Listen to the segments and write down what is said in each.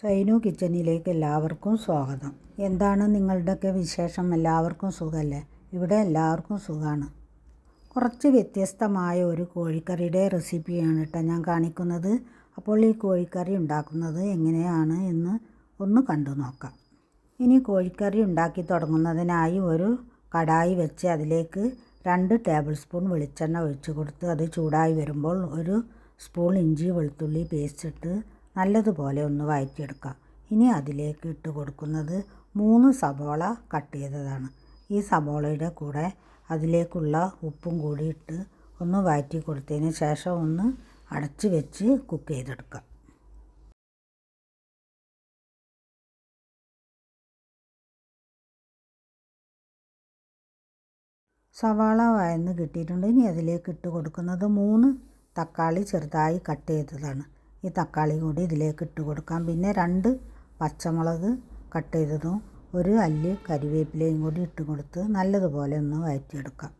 സൈനു കിച്ചനിലേക്ക് എല്ലാവർക്കും സ്വാഗതം. എന്താണ് നിങ്ങളുടെയൊക്കെ വിശേഷം? എല്ലാവർക്കും സുഖമല്ലേ ഇവിടെ എല്ലാവർക്കും സുഖമാണ് കുറച്ച് വ്യത്യസ്തമായ ഒരു കോഴിക്കറിയുടെ റെസിപ്പിയാണ് കേട്ടോ ഞാൻ കാണിക്കുന്നത്. അപ്പോൾ ഈ കോഴിക്കറി ഉണ്ടാക്കുന്നത് എങ്ങനെയാണ് എന്ന് ഒന്ന് കണ്ടു നോക്കാം. ഇനി കോഴിക്കറി ഉണ്ടാക്കി തുടങ്ങുന്നതിനായി ഒരു കടായി വെച്ച് അതിലേക്ക് രണ്ട് ടേബിൾ സ്പൂൺ വെളിച്ചെണ്ണ ഒഴിച്ച് കൊടുത്ത് അത് ചൂടായി വരുമ്പോൾ ഒരു സ്പൂൺ ഇഞ്ചി വെളുത്തുള്ളി പേസ്റ്റ് ഇട്ട് നല്ലതുപോലെ ഒന്ന് വഴറ്റിയെടുക്കാം ഇനി അതിലേക്ക് ഇട്ട് കൊടുക്കുന്നത് മൂന്ന് സബോള കട്ട് ചെയ്തതാണ്. ഈ സബോളയുടെ കൂടെ അതിലേക്കുള്ള ഉപ്പും കൂടി ഇട്ട് ഒന്ന് വഴറ്റി കൊടുത്തതിന് ശേഷം ഒന്ന് അടച്ച് വെച്ച് കുക്ക് ചെയ്തെടുക്കാം സവാള വഴന്ന് കിട്ടിയിട്ടുണ്ട്. ഇനി അതിലേക്ക് ഇട്ട് കൊടുക്കുന്നത് മൂന്ന് തക്കാളി ചെറുതായി കട്ട് ചെയ്തതാണ്. ഈ തക്കാളി കൂടി ഇതിലേക്ക് ഇട്ട് കൊടുക്കാം. പിന്നെ രണ്ട് പച്ചമുളക് കട്ട് ചെയ്തതും ഒരു അല്ലി കരിവേപ്പിലയും കൂടി ഇട്ട് കൊടുത്ത് നല്ലതുപോലെ ഒന്ന് വഴറ്റിയെടുക്കാം.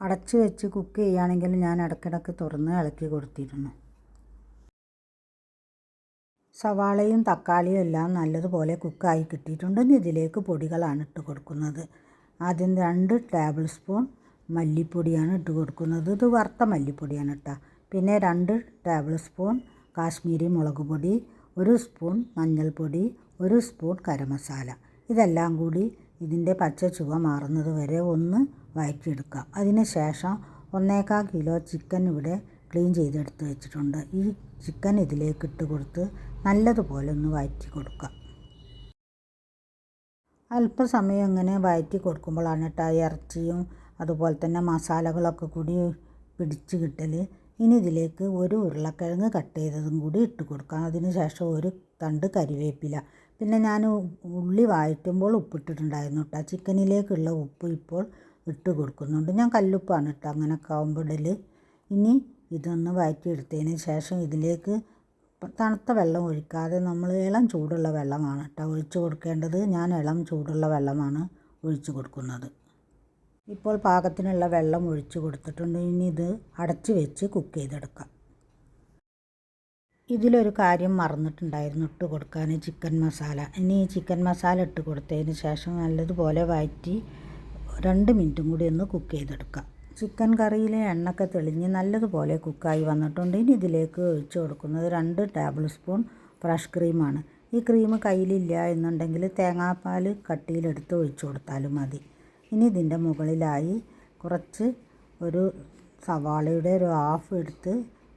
അടച്ച് വെച്ച് കുക്ക് ചെയ്യുകയാണെങ്കിൽ ഞാൻ ഇടയ്ക്കിടയ്ക്ക് തുറന്ന് ഇളക്കി കൊടുത്തിരുന്നു. സവാളയും തക്കാളിയും എല്ലാം നല്ലതുപോലെ കുക്കായി കിട്ടിയിട്ടുണ്ട്. ഇനി ഇതിലേക്ക് പൊടികളാണ് ഇട്ട് കൊടുക്കുന്നത്. ആദ്യം രണ്ട് ടേബിൾ സ്പൂൺ മല്ലിപ്പൊടിയാണ് ഇട്ട് കൊടുക്കുന്നത്. ഇത് വറുത്ത മല്ലിപ്പൊടിയാണ് കേട്ടോ. പിന്നെ രണ്ട് ടേബിൾ സ്പൂൺ കാശ്മീരി മുളക് പൊടി ഒരു സ്പൂൺ മഞ്ഞൾപ്പൊടി ഒരു സ്പൂൺ ഗരം മസാല ഇതെല്ലാം കൂടി ഇതിന്റെ പച്ച ചുവ മാറുന്നത് വരെ ഒന്ന് വഴറ്റിയെടുക്കുക അതിന് ശേഷം ഒന്നേക്കാൽ കിലോ ചിക്കൻ ഇവിടെ ക്ലീൻ ചെയ്തെടുത്ത് വെച്ചിട്ടുണ്ട്. ഈ ചിക്കൻ ഇതിലേക്ക് ഇട്ട് കൊടുത്ത് നല്ലതുപോലെ ഒന്ന് വഴറ്റി കൊടുക്കുക അല്പസമയം ഇങ്ങനെ വഴറ്റി കൊടുക്കുമ്പോഴാണ് കേട്ടോ ഇറച്ചിയും അതുപോലെ തന്നെ മസാലകളൊക്കെ കൂടി പിടിച്ച് കിട്ടൽ ഇനി ഇതിലേക്ക് ഒരു ഉരുളക്കിഴങ്ങ് കട്ട് ചെയ്തതും കൂടി ഇട്ട് കൊടുക്കാം. അതിന് ശേഷം ഒരു തണ്ട് കരിവേപ്പില. പിന്നെ ഞാൻ ഉള്ളി വഴറ്റുമ്പോൾ ഉപ്പിട്ടിട്ടുണ്ടായിരുന്നു കേട്ടോ ചിക്കനിലേക്കുള്ള ഉപ്പ് ഇപ്പോൾ ഇട്ട് കൊടുക്കുന്നുണ്ട്. ഞാൻ കല്ലുപ്പാണ് കേട്ടോ അങ്ങനെയൊക്കെ ആകുമ്പോൾ ഇനി ഇതൊന്ന് വഴറ്റിയെടുത്തതിന് ശേഷം ഇതിലേക്ക് തണുത്ത വെള്ളം ഒഴിക്കാതെ നമ്മൾ ഇളം ചൂടുള്ള വെള്ളമാണ് കേട്ടോ ഒഴിച്ചു കൊടുക്കേണ്ടത് ഞാൻ ഇളം ചൂടുള്ള വെള്ളമാണ് ഒഴിച്ചു കൊടുക്കുന്നത്. ഇപ്പോൾ പാകത്തിനുള്ള വെള്ളം ഒഴിച്ച് കൊടുത്തിട്ടുണ്ട്. ഇനി ഇത് അടച്ച് വെച്ച് കുക്ക് ചെയ്തെടുക്കാം. ഇതിലൊരു കാര്യം മറന്നിട്ടുണ്ടായിരുന്നു. ഇട്ട് കൊടുക്കാൻ ചിക്കൻ മസാല ഇനി ഈ ചിക്കൻ മസാല ഇട്ട് കൊടുത്തതിന് ശേഷം നല്ലതുപോലെ വഴറ്റി രണ്ട് മിനിറ്റും കൂടി ഒന്ന് കുക്ക് ചെയ്തെടുക്കാം. ചിക്കൻ കറിയിലെ എണ്ണയൊക്കെ തെളിഞ്ഞ് നല്ലതുപോലെ കുക്കായി വന്നിട്ടുണ്ട്. ഇനി ഇതിലേക്ക് ഒഴിച്ചു കൊടുക്കുന്നത് രണ്ട് ടേബിൾ സ്പൂൺ ഫ്രഷ് ക്രീമാണ് ഈ ക്രീം കയ്യിലില്ല എന്നുണ്ടെങ്കിൽ തേങ്ങാപ്പാൽ കട്ടിയിലെടുത്ത് ഒഴിച്ചു കൊടുത്താലും മതി. ഇനി ഇതിന്റെ മുകളിലായി കുറച്ച് ഒരു സവാളയുടെ ഒരു ഹാഫ് എടുത്ത്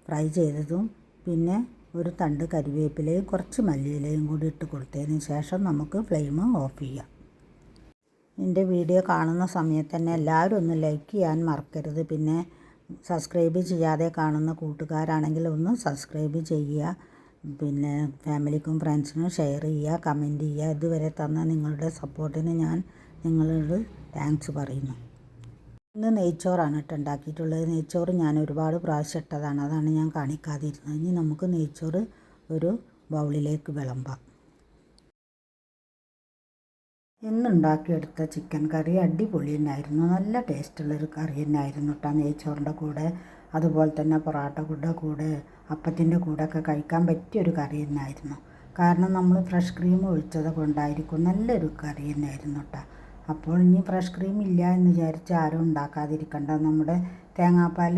ഫ്രൈ ചെയ്തതും പിന്നെ ഒരു തണ്ട് കരിവേപ്പിലയും കുറച്ച് മല്ലിയിലയും കൂടി ഇട്ട് കൊടുത്തതിന് ശേഷം നമുക്ക് ഫ്ലെയിം ഓഫ് ചെയ്യാം. എന്റെ വീഡിയോ കാണുന്ന സമയത്ത് തന്നെ എല്ലാവരും ഒന്ന് ലൈക്ക് ചെയ്യാൻ മറക്കരുത്. പിന്നെ സബ്സ്ക്രൈബ് ചെയ്യാതെ കാണുന്ന കൂട്ടുകാരാണെങ്കിൽ ഒന്ന് സബ്സ്ക്രൈബ് ചെയ്യുക. പിന്നെ ഫാമിലിക്കും ഫ്രണ്ട്സിനും ഷെയർ ചെയ്യുക കമന്റ് ചെയ്യുക. ഇതുവരെ തന്ന നിങ്ങളുടെ സപ്പോർട്ടിന് ഞാൻ നിങ്ങളോട് താങ്ക്സ് പറയുന്നു. ഇന്ന് നെയ്ച്ചോറാണ് കേട്ടോ ഉണ്ടാക്കിയിട്ടുള്ളത്. നെയ്ച്ചോറ് ഞാൻ ഒരുപാട് പ്രാവശ്യം ഇട്ടതാണ്. അതാണ് ഞാൻ കാണിക്കാതിരുന്നത്. ഇനി നമുക്ക് നെയ്ച്ചോറ് ഒരു ബൗളിലേക്ക് വിളമ്പാം. ഇന്നുണ്ടാക്കിയെടുത്ത ചിക്കൻ കറി അടിപൊളി തന്നെയായിരുന്നു. നല്ല ടേസ്റ്റുള്ളൊരു കറി തന്നെയായിരുന്നു കേട്ടോ നെയ്ച്ചോറിന്റെ കൂടെ. അതുപോലെ തന്നെ പൊറാട്ടയുടെ കൂടെ അപ്പത്തിന്റെ കൂടെ ഒക്കെ കഴിക്കാൻ പറ്റിയൊരു കറി തന്നെയായിരുന്നു. കാരണം നമ്മൾ ഫ്രഷ് ക്രീം ഒഴിച്ചത് കൊണ്ടായിരിക്കും നല്ലൊരു കറി തന്നെയായിരുന്നു കേട്ടോ. അപ്പോൾ ഇനി ഫ്രഷ് ക്രീം ഇല്ല എന്ന് വിചാരിച്ച് ആരും ഉണ്ടാക്കാതിരിക്കണ്ട. നമ്മുടെ തേങ്ങാപ്പാൽ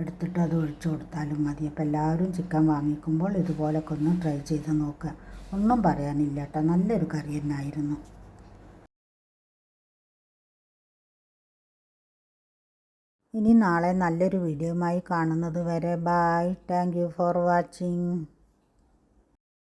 എടുത്തിട്ട് അത് ഒഴിച്ചു കൊടുത്താലും മതി. അപ്പോൾ എല്ലാവരും ചിക്കൻ വാങ്ങിക്കുമ്പോൾ ഇതുപോലൊക്കെ ഒന്ന് ട്രൈ ചെയ്ത് നോക്കുക. ഒന്നും പറയാനില്ല കേട്ടോ. നല്ലൊരു കറി തന്നെയായിരുന്നു. ഇനി നാളെ നല്ലൊരു വീഡിയോയുമായി കാണുന്നത് വരെ bye thank you for watching